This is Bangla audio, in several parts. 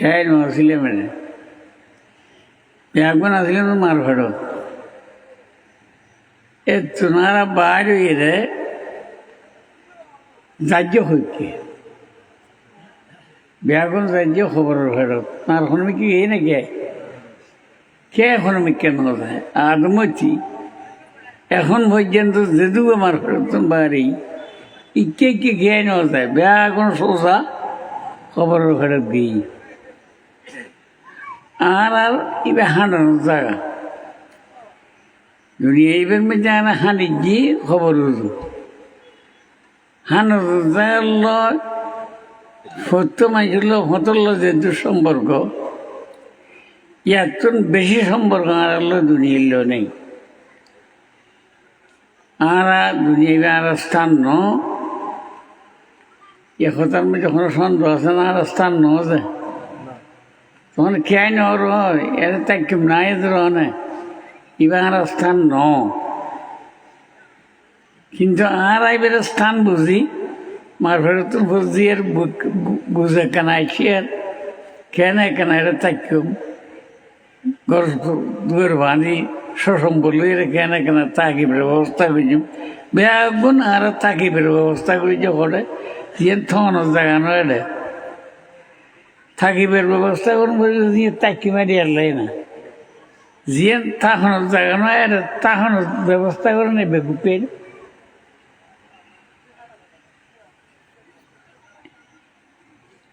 মারছিলে মানে? একবার আসলেন মার ফেরো এ তোনারা বাইর হইলে যাজ্য হইকে ব্যাগুন যাজ্য খবর ফেরত। তার হনমি কি এই নাকি? কে হনমি কেন যায় আদমতি। এখন পর্যন্ত যেদু আমার ফেরত বাড়ি। ইকে ইকে খেয়ে নেওয়া যায় ব্যাগুন সোসা খবর ফেরত দিই। আর আর এবার হাঁটানোর জায়গা। যদি এইবার মধ্যে আনা হাঁটি গিয়ে খবর হতো হাঁটানোর জায়গার লয় সত্য মানুষের লোক হতর যে দুঃসম্পর্ক এত বেশি সম্পর্ক আর হলো দুনিয়ার লো নেই। আর দুনিয়া আর স্থান ন এ কথার মধ্যে কোনো সন্দেহ আছে না আর স্থান ন আছে নর এর তাকে নাই ধরনে? ইবার স্থান ন। কিন্তু আর আইবার স্থান বুঝি মার ফেরত বুঝি আর বুঝে কানাইছি আর কেন কেন এটা তাকিম ঘর দুয়ার বাঁধি শোষণ বলল এর কেন কেন তাকিবের ব্যবস্থা করেছি বেগুন আর তাকিবের ব্যবস্থা করেছে ওখানে দিয়ে থন জাগানো এটা থাকিবের ব্যবস্থা করুন, বলে দিয়ে তাকি মারি আনলাই না। যিয়ে তাহনের জায়গা নয়, আর তাহনের ব্যবস্থা করে নেবে গুপের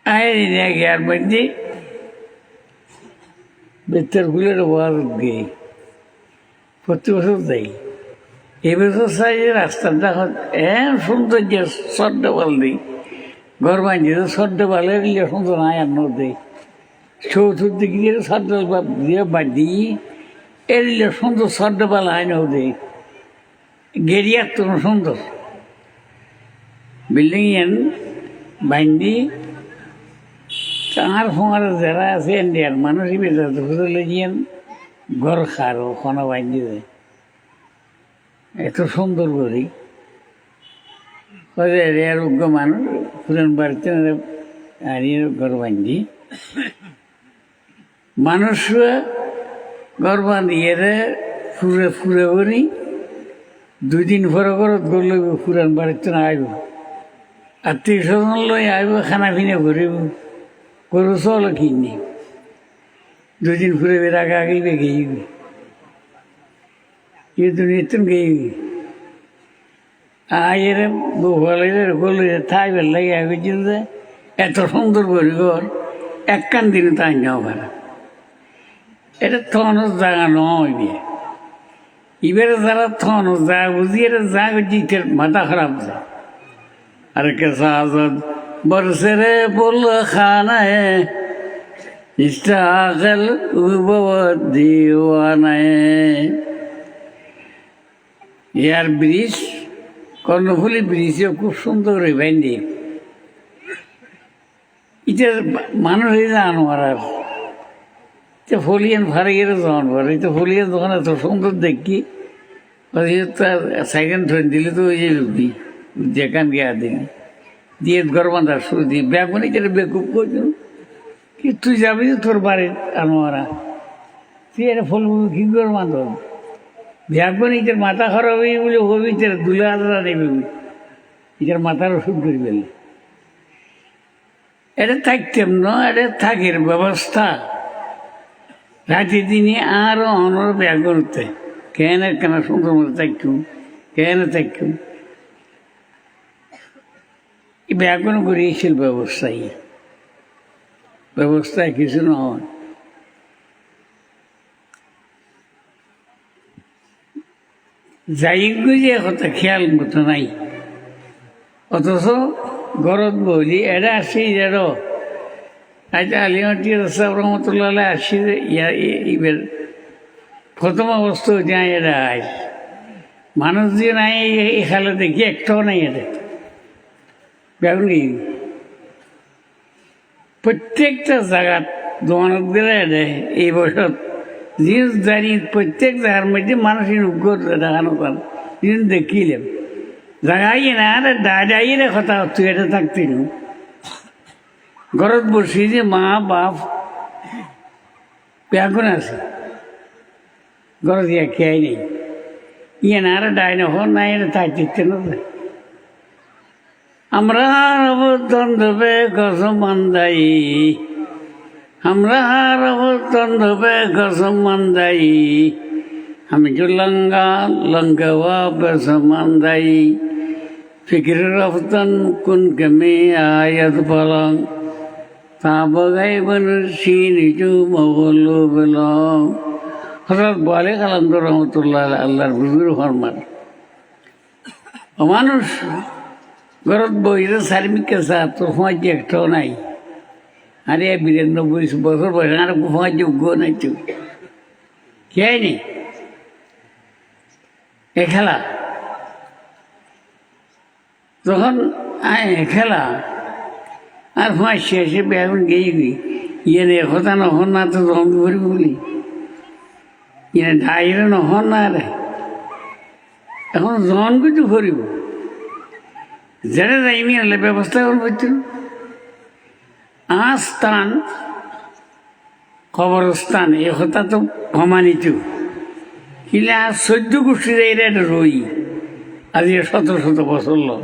আয় গিয়ার মধ্যে বেতর ফুলের ওয়াজ গিয়ে প্রতি বছর যাই এবছর চাই যে রাস্তাটা এম সুন্দর যে সদ্য বল দিই। ঘর বাঁধি তো সদ্য বলে দিলে সুন্দর নাই আর নদী চতুর্দিকে দিয়ে সদ্য দিয়ে বাঁধি এদিলে সুন্দর সদ্য বলা হয় নদী গেরিয়ার তো সুন্দর বিল্ডিং এন বাঁধি কাঁর ফোঁয়ার যারা আছে ইন্ডিয়ার মানুষই বেঁচে বুঝলে গিয়েন ঘর খার বাঁধি দেয়। এত সুন্দর করি আরোগ্য মানুষ পুরান বাড়িতে হারিয়ে ঘর বাঁধি মানুষ ঘর বাঁধিয়ে ফুরে ফুরে করি দুই দিন পরে ঘরত গেলে পুরান বাড়িতে আইব আত্মীয় স্বজন লই আইব খানা পিনা করিব গরু চল কিনি দুদিন ফুরে বের আগে আগেই গেইবি কিন্তু নিতুন গেইবি আয়ের বলের গলে থাই বেল লাগে আগে এত সুন্দর করি ঘর এক কান দিনে তাই যাও ভাড়া এটা থনস জায়গা নয় বিয়ে এবারে যারা থনস জায়গা বুঝি এটা জায়গা জিতের মাথা খারাপ যায় আর কে সাজদ বরসরে বল খানায় ইস্তাগল উবব দিওয়ানায় ইয়ার ব্রিজ কর্ণফুলি ব্রিজও খুব সুন্দর করে বাইন্দি এটা মানুষ জানো আর তো ফলিয়ান ভারে গেলে যখন ভারে তো ফলিয়ান যখন এত সুন্দর দেখি। সেকেন্ড ট্রেন দিলে তো ওই যে লুকবি যেখান গিয়া দিলি দিয়ে ঘর বাঁধার শুরু দিই ব্যাগুনি যেটা বেকুব করছিল কি তুই যাবি তোর বাড়ির আনোয়ারা? তুই এটা ফুল কি করে বাঁধ ব্যাগুনি তোর মাথা হয়ে বলে হবি তোর দুলে আলাদা নেবে এটার মাথার ওষুধ করে ফেললে এটা থাকতাম না, এটা থাকের ব্যবস্থা। রাতে দিনে আরও অনর ব্যাগুনতে কেন কেন সুন্দর মতো থাকুম কেন থাকুম ব্যাগুন করিয়েছিল ব্যবস্থায়। ব্যবস্থায় কিছু নয় যাইগ যে কথা খেয়াল মতো নাই। অথচ গরত বলি এটা আসি যেন আজ আলিমটি রসাব রহমতুল্লাহ আসি ইবের প্রথম অবস্থা যা এটা আজ মানুষ যে নাই এখানে দেখি একটাও নাই এটা বেগুন প্রত্যেকটা জায়গাত দোকানত এই বছর জিনিস জানি প্রত্যেক জায়গার মধ্যে মানুষের উগ্র দেখানো পার জিনিস দেখিলাম জায়গায় না, আরে দাদাই রে কথা, তুই এটা থাকতি ঘৰত বসি যে মা, বাপ বেগুন আছে। ঘৰত ইয়া খেয়াই নেই। ইয়ে না রে ডাইনে হন না, এনে তাই দিচ্ছে না। আমরা দ্বন্দ্বে গজমান্দাই আমরা দ্বন্দ্বে গজমান্দাই আমি লঙ্গা লঙ্গवा বেসমান্দাই ফিকির রফতন কুন কমে আয়াত বলং? তা বগাই বন সিনিচু মগলু বেলং। হঠাৎ বলে ঘরত বইরে সার্মিক সাথ তো সমাজ একটাও নাই? আরে বিরানব্বই বছর বয়স আর সমাজ যোগ্য নাই তো। কে এ খেলা? তখন খেলা? আর পাঁচ শেষে বেগুন গেই গই ইয়ে রে কথা নহন না তো রং করি বলি। ইয়ে ডাইরে নহন না রে এখন জন কিছু করিব যেটা যাইমি আনলে ব্যবস্থা করব আস্থান কবরস্থান, এ কথা তো প্রমাণিত কিলে আর চোদ্দ গোষ্ঠী যাইরে এটা রই। আজ শত শত বছর লোক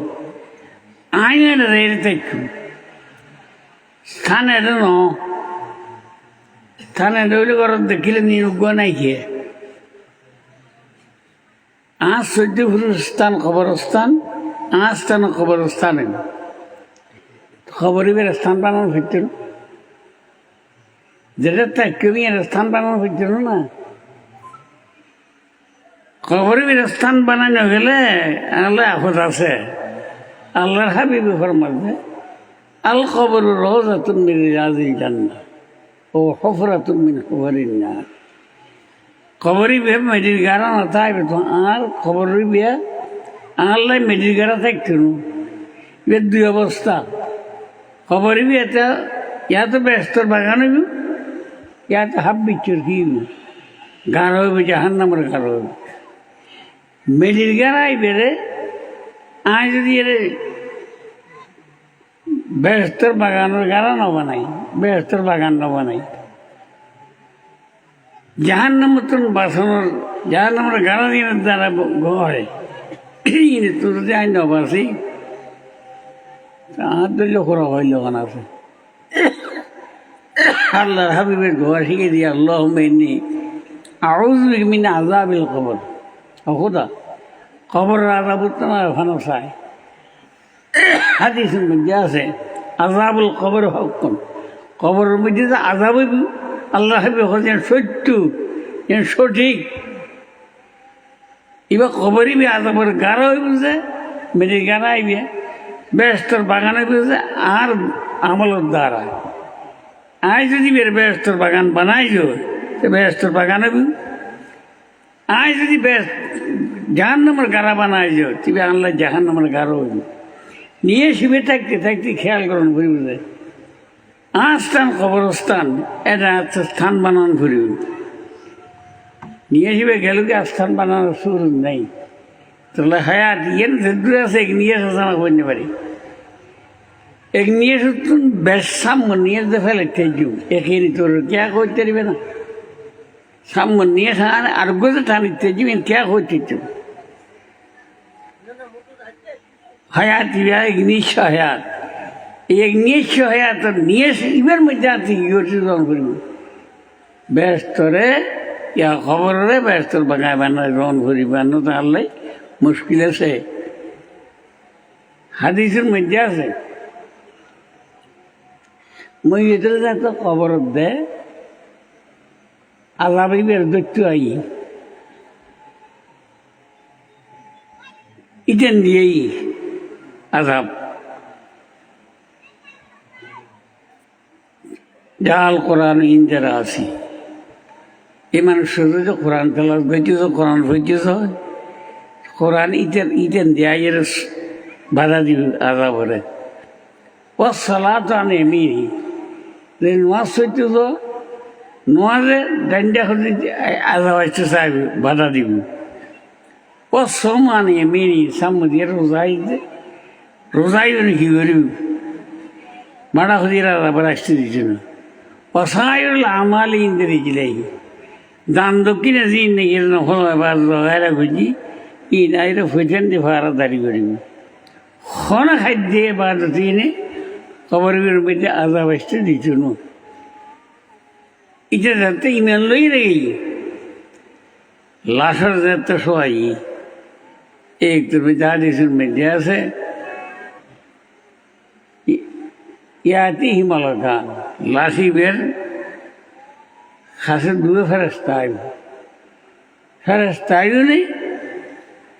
আইন এটা যাইরে দেখু স্থান এটা ন। স্থান এটা হইলে ঘরত দেখিলে নিয়োগ্য নাই খেয়ে আজ চোদ্দ ফুটের স্থান কবরস্থান আজ স্থান খবরিবের স্থান বানানো হইছিল যেটা তাকিয়ে এর স্থান বানানো হইছিল না। খবরিবের স্থান বানানো গেলে আল্লাহ আফত আছে। আল্লাহর হাবিবি ফরমাবে আল খবর রোজাতুন মিন রাজি জান্নাত ও হফরাতুন মিন খবরিন না খবরই বে মেডির গাড়া না থাকবে তো আর খবরই বিয়া আল্লাহ মেডির গাড়া থাকতো এর দুই অবস্থা। খবরই এটা ইয়াতো ব্যস্তর বাগান হইব। ইয়াতো হাব বিচ্ছুর কি গান হইব জাহান নামের গান হইব। মেডির গাড়া আইবে রে। আয় যদি এর ব্যস্তর বাগানের গাড়া ন বানাই, ব্যস্তর বাগান ন বানাই। জাহান্ন মতন বাসনের, জাহান্নামের গাড়া দিয়ে দ্বারা হয় তোর যদি আইন নবাসি আর দলীয় করা হইল ওখানে আছে। আল্লাহর হাবিবের ঘর শিখে দিয়ে আল্লাহ মেনি আউজ মিন আজাবিল খবর অকুদা খবরের আজাব না ওখানে চায় মধ্যে আছে আজাবুল কবর হকম কবরের মধ্যে যে আজাব আল্লাহ হাবি যেন সত্য সঠিক। এবার কবরই বি আজাবের গাড়া হইব যে, মেরে গাড়া আইবে ব্যস্তর বাগানে যে আর আমলের দ্বারা। আয় যদি বের ব্যস্তর বাগান বানাই তো ব্যস্তর বাগান হইব আয় যদি ব্যস্ত জাহান নামের গাড়া বানাই যাও তবে আনলে জাহান নামের গাড়া হইব। নিয়ে শিবে থাকতে থাকতে খেয়াল করুন ঘুরি বুঝে। আস্থান, কবরস্থান এটা হচ্ছে স্থান বানান ঘুরি নিয়ে শিবে গেল কি আস্থান বানানোর সুর নেই? তাহলে হায়াত ইয়ে দূরে আছে, এক নিয়ে এসে আমার বলতে পারি এক নিয়ে তুমি বেশ নিয়ে যে ফেলে তেজু এখানে তোর কে করতে পারবে না? সাম্য নিয়ে আর গোজে টানি তেজু কে করতে হায়াত ইয়া এক নিঃস্ব হায়াত। এক নিঃস্ব হায়াত নিয়ে ইবের মধ্যে আছে ইয়োজন করিব। ব্যস্তরে ইয়া খবরে ব্যস্তর বাগায় বানায় রন করি বানো তাহলে। মুশকিল আছে। হাদিসের মধ্যে আছে। মই এটার তো খবর দে, আল্লাহ বের দৈত্য আই। ইটেন দিয়েই আজাব জাল কোরআন ইন্দারা আছি। এই মানুষ কোরআন তেলাস গেছিস কোরআন হইছিস হয় কোরআন ইতেন ইতেন দেয় এর বাধা দিবি আজাবরে ও সালাত আনে মিনি নোয়াজ হইতেছ নোয়াজে ডান্ডা হতে আজাব আসতে চাইবি বাধা দিবি ও সমান এমিনি সাম্মদিয়ে রোজাইতে রোজাই কি করিব মাড়া হদিরা আবার আসতে দিচ্ছে না অসায়ুল আমালি ইন্দ্রি দান দক্ষিণে নাকি নফল এবার জগাইরা খুঁজি দিয়ে দিনে খবরের মধ্যে আজাব আসতে দিত না। এটা যাতে ইমান লই রেগে লাশের যাতে সবাই এক তুমি হাদিসের মধ্যে আছে, ইয়াতি হিমালকা লাসিবের খাসে দূরে ফেরস্তা আইব ফেরস্তা আইব নেই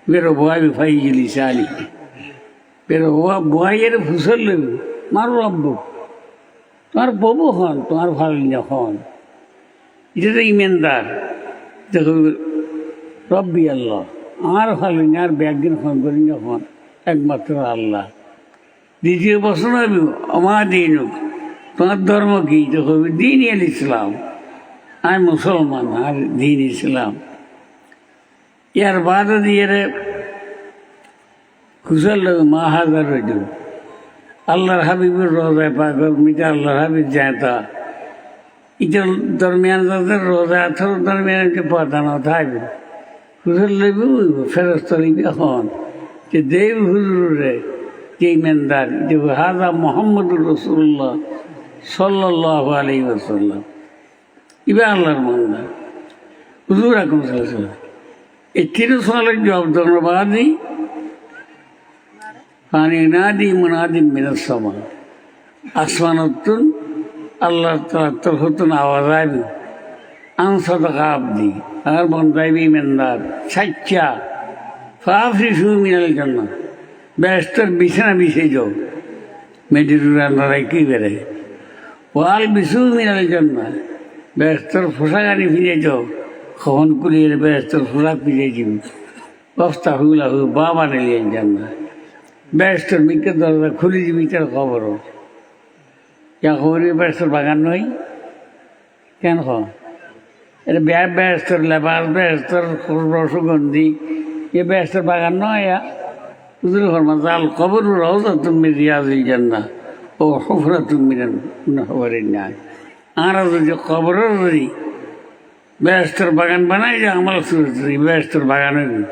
গেলি চালি বেরো বয়ের ফুসল লইব মার রব্ব তোমার ববু হন তোমার ভালো হন এটা তো ইমেনদার দেখো রব্বি আল্লাহ আমার ভালো আর ব্যাগদিন ফোন করি যখন একমাত্র আল্লাহ দ্বিতীয় প্রশ্ন হবে আমার দিন তোমার ধর্ম কি তো হবে দিন ইসলাম আমি মুসলমান আর দিন ইসলাম বাদ দিয়ে কুশল মা হাজার রইল আল্লাহর হাবিবের রোজায় পাগল মিটা আল্লাহর হাবিব যায় তা এটা দরমিয়ান তাদের রোজা আঠারো দরমিয়ানকে পাঠানো থাকবে হুজুর লইব ফেরস্ত লইবে হন যে দেব হুজুরে যে ইমেনদার যে হাজা মোহাম্মদুর রসুল্লাহ সাল্লাহ আলী ওসাল্লাম ইবে আল্লাহর মন্দা। হুজুর আকম সাল্লাম না দি মুনাদি মিনার সময় আসমানতুন আল্লাহ তালা তখন আওয়াজ আইবি আনসদকা আব্দি আর বন্দাইবি মেন্দার সাচ্চা ফাফরি শু মিনাল জন্য ব্যস্তর বিছানা বিছে যাও মেডিটুরা লড়াই কি বেড়ে ওয়াল বিশু মিনাল জন্য ব্যস্তর পোশাকানি ফিরে যাও খবন কুলিয়ে ব্যস্তর পোশাক ফিরে যাবি বস্তা হুলা হু, বাবা নিলিয়ে জান্ন ব্যস্তর মিকে দরজা খুলে দিবি তার খবর ইয়া খবরের ব্যস্তর বাগান নয়। কেন খ এটা ব্যাগ ব্যস্তর লেবার ব্যস্তর রসগন্ধি এ ব্যস্তর বাগান নয় হুজুর ফরমান জাল কবর তুমি রিয়াজিল জান্না ও হফরা তুমি খবরের না আর যদি কবরের যদি ব্যস্তর বাগান বানাই যে আমার ব্যস্তর বাগান হইবি